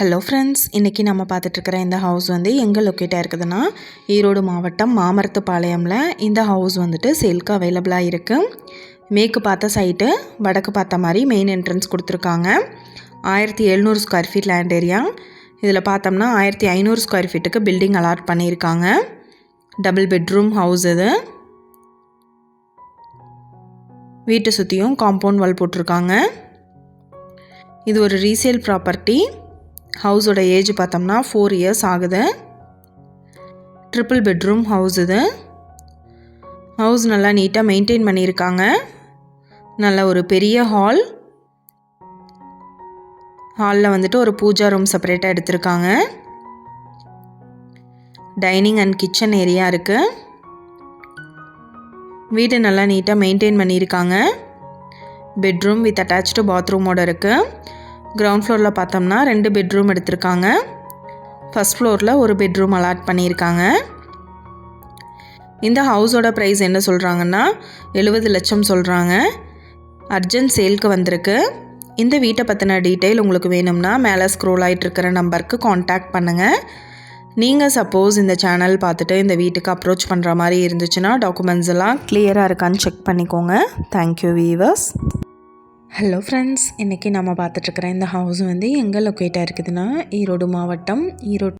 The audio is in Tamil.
ஹலோ ஃப்ரெண்ட்ஸ் இன்றைக்கி நம்ம பார்த்துட்ருக்கிற இந்த ஹவுஸ் வந்து எங்கே லொக்கேட்டாக இருக்குதுன்னா ஈரோடு மாவட்டம் மாமரத்துப்பாளையமில். இந்த ஹவுஸ் வந்துட்டு சேல்க்கு அவைலபிளாக இருக்குது மேற்கு பார்த்த சைட்டு வடக்கு பார்த்த மாதிரி மெயின் என்ட்ரன்ஸ் கொடுத்துருக்காங்க. ஆயிரத்தி எழுநூறு ஸ்கொயர் ஃபீட் லேண்ட் ஏரியா இதில் பார்த்தோம்னா ஆயிரத்தி ஐநூறு ஸ்கொயர் ஃபீட்டுக்கு பில்டிங் அலாட் பண்ணியிருக்காங்க. டபுள் பெட்ரூம் ஹவுஸ் இது. வீட்டை சுற்றியும் காம்பவுண்ட் வால் போட்டிருக்காங்க. இது ஒரு ரீசேல் ப்ராப்பர்ட்டி ஹவுஸோட ஏஜ் பார்த்தோம்னா ஃபோர் இயர்ஸ் ஆகுது. ட்ரிபிள் பெட்ரூம் ஹவுஸ் இது. ஹவுஸ் நல்லா நீட்டாக மெயின்டைன் பண்ணியிருக்காங்க. நல்ல ஒரு பெரிய ஹால் ஹாலில் வந்துட்டு ஒரு பூஜா ரூம் செப்பரேட்டாக எடுத்திருக்காங்க. டைனிங் அண்ட் கிச்சன் ஏரியா இருக்குது வீடு நல்லா நீட்டாக மெயின்டைன் பண்ணியிருக்காங்க. பெட்ரூம் வித் அட்டாச்சு பாத்ரூமோடு இருக்குது கிரவுண்ட் ஃப்ளோரில் பார்த்தோம்னா ரெண்டு பெட்ரூம் எடுத்திருக்காங்க. ஃபஸ்ட் ஃப்ளோரில் ஒரு பெட்ரூம் அலாட் பண்ணியிருக்காங்க. இந்த ஹவுஸோட ப்ரைஸ் என்ன சொல்கிறாங்கன்னா எழுபது லட்சம் சொல்கிறாங்க அர்ஜென்ட் சேல்க்கு வந்திருக்கு. இந்த வீட்டை பற்றின டீட்டெயில் உங்களுக்கு வேணும்னா மேலே ஸ்க்ரோல் ஆகிட்டுருக்கிற நம்பருக்கு காண்டாக்ட் பண்ணுங்கள் நீங்கள் சப்போஸ் இந்த சேனல் பார்த்துட்டு இந்த வீட்டுக்கு அப்ரோச் பண்ணுற மாதிரி இருந்துச்சுன்னா டாக்குமெண்ட்ஸ் எல்லாம் கிளியராக இருக்கான்னு செக் பண்ணிக்கோங்க. தேங்க்யூ வீவர்ஸ் ஹலோ ஃப்ரெண்ட்ஸ் இன்றைக்கி நம்ம பார்த்துட்ருக்குற இந்த ஹவுஸ் வந்து எங்கே லொக்கேட்டாக இருக்குதுன்னா ஈரோடு மாவட்டம் ஈரோடு